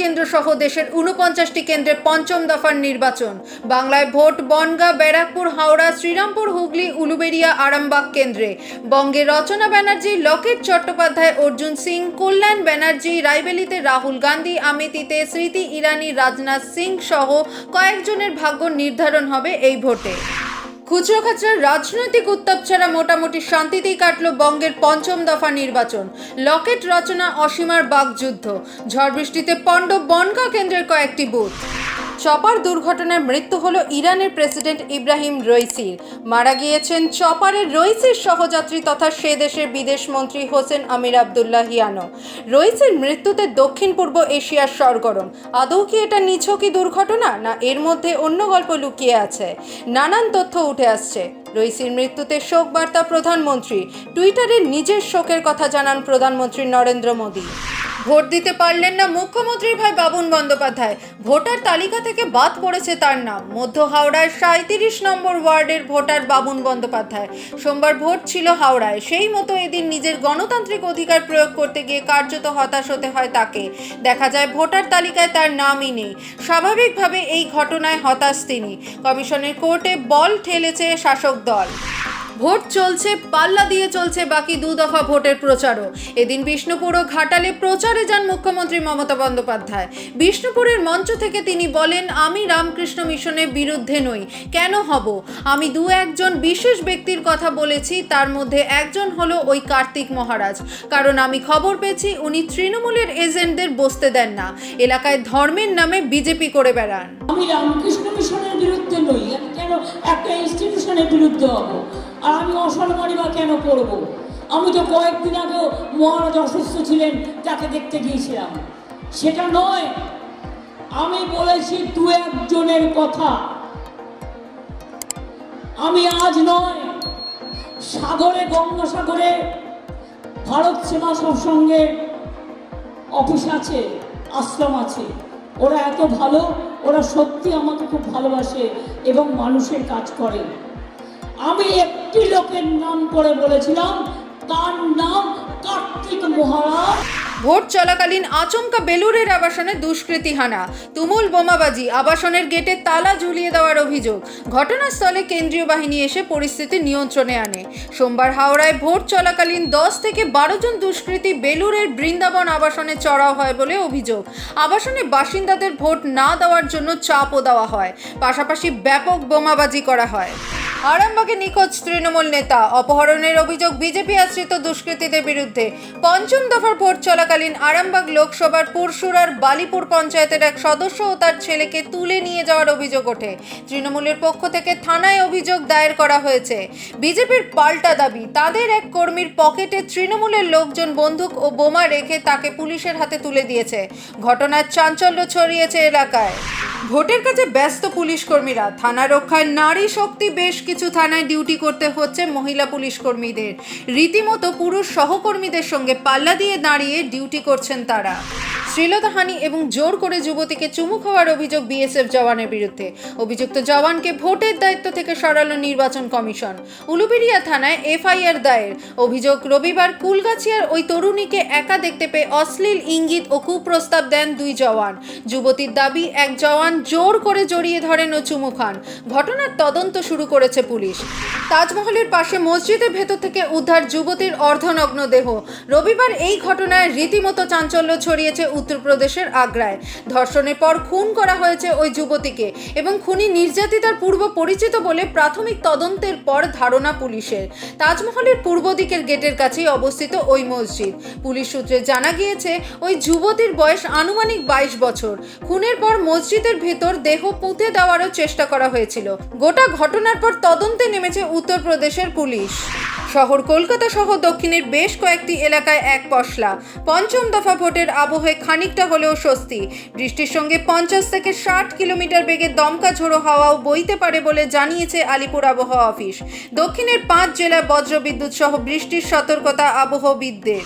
কেন্দ্র সহ দেশের উনপঞ্চাশটি কেন্দ্রে পঞ্চম দফার নির্বাচন। বাংলায় ভোট বনগাঁ, ব্যারাকপুর, হাওড়া, শ্রীরামপুর, হুগলি, উলুবেড়িয়া, আরামবাগ কেন্দ্রে। বঙ্গে রচনা ব্যানার্জি লকেট চট্টোপাধ্যায়, অর্জুন সিং, কল্যাণ ব্যানার্জি, রায়বেলিতে রাহুল গান্ধী আমেথিতে স্মৃতি ইরানি, রাজনাথ সিং সহ কয়েকজনের ভাগ্য নির্ধারণ হবে এই ভোটে। খুচরো খাচরার রাজনৈতিক উত্তাপ ছাড়া মোটামুটি শান্তিতেই কাটল বঙ্গের পঞ্চম দফা নির্বাচন। লকেট রচনা অসীমার বাগযুদ্ধ। ঝড় বৃষ্টিতে পণ্ড বনগা কেন্দ্রের কয়েকটি বুথ। চপার দুর্ঘটনায় মৃত্যু হলো ইরানের প্রেসিডেন্ট ইব্রাহিম রইসির। মারা গিয়েছেন চপারের রইসির সহযাত্রী তথা সে দেশের বিদেশ মন্ত্রী হোসেন আমির আবদুল্লাহিয়ানো রইসির মৃত্যুতে দক্ষিণ পূর্ব এশিয়ার সরগরম। আদৌ কি এটা নিছকই দুর্ঘটনা, না এর মধ্যে অন্য গল্প লুকিয়ে আছে? নানান তথ্য উঠে আসছে। রইসির মৃত্যুতে শোক বার্তা প্রধানমন্ত্রী। টুইটারে নিজের শোকের কথা জানান প্রধানমন্ত্রী নরেন্দ্র মোদী। ভোট দিতে পারলেন না মুখ্যমন্ত্রীর ভাই বাবুন বন্দ্যোপাধ্যায়। ভোটার তালিকা থেকে বাদ পড়েছে তার নাম। মধ্য হাওড়ায় সাঁত্রিশ নম্বর ওয়ার্ডের ভোটার বাবুন বন্দ্যোপাধ্যায়। সোমবার ভোট ছিল হাওড়ায়। সেই মতো এদিন নিজের গণতান্ত্রিক অধিকার প্রয়োগ করতে গিয়ে কার্যত হতাশ হতে হয় তাকে। দেখা যায় ভোটার তালিকায় তার নামই নেই। স্বাভাবিকভাবে এই ঘটনায় হতাশ তিনি। কমিশনের কোর্টে বল ঠেলেছে শাসক দল। ভোট চলছে, পাল্লা দিয়ে চলছে বাকি দু দফা ভোটের প্রচারও। এদিন বিষ্ণুপুর ও ঘাটালে প্রচারে যান মুখ্যমন্ত্রী মমতা বন্দ্যোপাধ্যায়। বিষ্ণুপুরের মঞ্চ থেকে তিনি বলেন, আমি রামকৃষ্ণ মিশনের বিরুদ্ধে নই। কেন হব? আমি দু একজন বিশেষ ব্যক্তির কথা বলেছি, তার মধ্যে একজন হলো ওই কার্তিক মহারাজ। কারণ আমি খবর পেয়েছি, উনি তৃণমূলের এজেন্টদের বসতে দেন না। এলাকায় ধর্মের নামে বিজেপি করে বেড়ান। আমি রামকৃষ্ণ মিশনের বিরুদ্ধে নই। একটা ইনস্টিটিউশনের বিরুদ্ধে হব। আর আমি অসম্মানী বা কেন করব আমি তো কয়েকদিন আগেও মহারাজ অসুস্থ ছিলেন, তাকে দেখতে গিয়েছিলাম। সেটা নয়, আমি বলেছি দু একজনের কথা। আমি আজ নয়, সাগরে, গঙ্গাসাগরে, ভারত সেবা সৎসঙ্গে অফিস আছে, আশ্রম আছে। ওরা এত ভালো, ওরা সত্যি আমাকে খুব ভালোবাসে এবং মানুষের কাজ করে। আমি একটি লোকের নাম করে বলেছিলাম, তার নাম কার্তিক মহারাজ। ভোট চলাকালীন আচমকা বেলুরের আবাসনে দুষ্কৃতী হানা। তুমুল বোমাবাজি, আবাসনের গেটে তালা ঝুলিয়ে দেওয়ার অভিযোগ। ঘটনাস্থলে কেন্দ্রীয় বাহিনী এসে পরিস্থিতি নিয়ন্ত্রণে আনে। সোমবার হাওড়ায় ভোট চলাকালীন দশ থেকে বারো জন দুষ্কৃতী বেলুরের বৃন্দাবন আবাসনে চড়াও হয় বলে অভিযোগ। আবাসনে বাসিন্দাদের ভোট না দেওয়ার জন্য চাপও দেওয়া হয়। পাশাপাশি ব্যাপক বোমাবাজি করা হয়। আরামবাগে নিখোঁজ তৃণমূল নেতা। অপহরণের অভিযোগ বিজেপি আশ্রিত দুষ্কৃতীদের বিরুদ্ধে। পঞ্চম দফার ভোট চলাকালীন আরামবাগ লোকসভার পুরসুরার বালিপুর পঞ্চায়েতের এক সদস্য ও তার ছেলেকে তুলে নিয়ে যাওয়ার অভিযোগ ওঠে। তৃণমূলের পক্ষ থেকে থানায় অভিযোগ দায়ের করা হয়েছে। বিজেপির পাল্টা দাবি, তাদের এক কর্মীর পকেটে তৃণমূলের লোকজন বন্দুক ও বোমা রেখে তাকে পুলিশের হাতে তুলে দিয়েছে। ঘটনার চাঞ্চল্য ছড়িয়েছে এলাকায়। ভোটের কাছে ব্যস্ত পুলিশ কর্মীরা, থানা রক্ষায় নারী শক্তি বেশ কিছু থানায় ডিউটি করতে হচ্ছে মহিলা পুলিশ কর্মীদের। রীতিমতো পুরুষ সহকর্মীদের সঙ্গে পাল্লা দিয়ে দাঁড়িয়ে ডিউটি করছেন তারা। শ্লীলতাহানি এবং জোর করে যুবতীকে চুমু খাওয়ার অভিযোগ বিএসএফ জওয়ানের বিরুদ্ধে। অভিযুক্ত জওয়ানকে ভোটের দায়িত্ব থেকে সরালো নির্বাচন কমিশন। উলুবেড়িয়া থানায় এফআইআর দায়ের। অভিযোগ, রবিবার কুলগাছিয়ার ওই তরুণীকে একা দেখতে পেয়ে অশ্লীল ইঙ্গিত ও কুপ্রস্তাব দেন দুই জওয়ান। যুবতীর দাবি, এক জওয়ান জোর করে জড়িয়ে ধরেন ও চুমু খান। ঘটনার তদন্ত শুরু করেছে পুলিশ। তাজমহলের পাশে মসজিদের ভেতর থেকে উদ্ধার যুবতীর অর্ধনগ্ন দেহ। রবিবার এই ঘটনায় রীতিমতো চাঞ্চল্য ছড়িয়েছে উত্তরপ্রদেশের আগ্রায়। ধর্ষণের পর খুন করা হয়েছে ওই যুবতীকে এবং খুনি নির্যাতিতার পূর্ব পরিচিত বলে প্রাথমিক তদন্তের পর ধারণা পুলিশের। তাজমহলের পূর্ব দিকের গেটের কাছেই অবস্থিত ওই মসজিদ। পুলিশ সূত্রে জানা গিয়েছে, ওই যুবতীর বয়স আনুমানিক বাইশ বছর। খুনের পর মসজিদের ভেতর দেহ পুঁতে দেওয়ারও চেষ্টা করা হয়েছিল। গোটা ঘটনার পর তদন্তে নেমেছে উত্তরপ্রদেশের পুলিশ। শহর কলকাতা সহ দক্ষিণের বেশ কয়েকটি এলাকায় এক পশলা। পঞ্চম দফা ভোটের আবহে খানিকটা হলেও স্বস্তি। বৃষ্টির সঙ্গে পঞ্চাশ থেকে ষাট কিলোমিটার বেগে দমকা ঝোড়ো হাওয়াও বইতে পারে বলে জানিয়েছে আলিপুর আবহাওয়া অফিস। দক্ষিণের পাঁচ জেলায় বজ্রবিদ্যুৎ সহ বৃষ্টির সতর্কতা আবহবিদদের